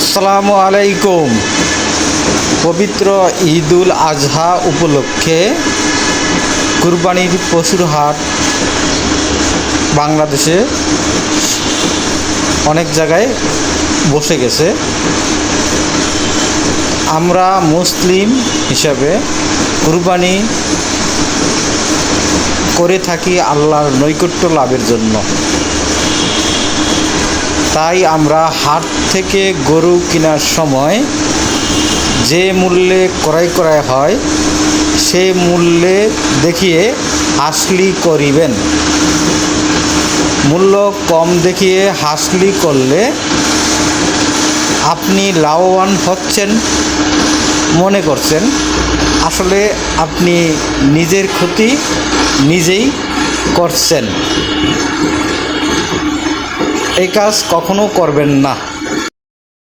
আসসালামু আলাইকুম। পবিত্র ঈদুল আজহা উপলক্ষে কুরবানির পশুর হাট বাংলাদেশে অনেক জায়গায় বসে গেছে। আমরা মুসলিম হিসাবে কুরবানি করে থাকি আল্লাহর নৈকট্য লাভের জন্য। তাই আমরা হাট থেকে গরু কেনার সময় যে মূল্যে ক্রয় করা হয়, সে মূল্যে দেখিয়ে হাসলি করিবেন। মূল্য কম দেখিয়ে হাসলি করলে আপনি লাভবান হচ্ছেন মনে করছেন। আসলে আপনি নিজের ক্ষতি নিজেই করছেন। এই কাজ কখনো করবেন না।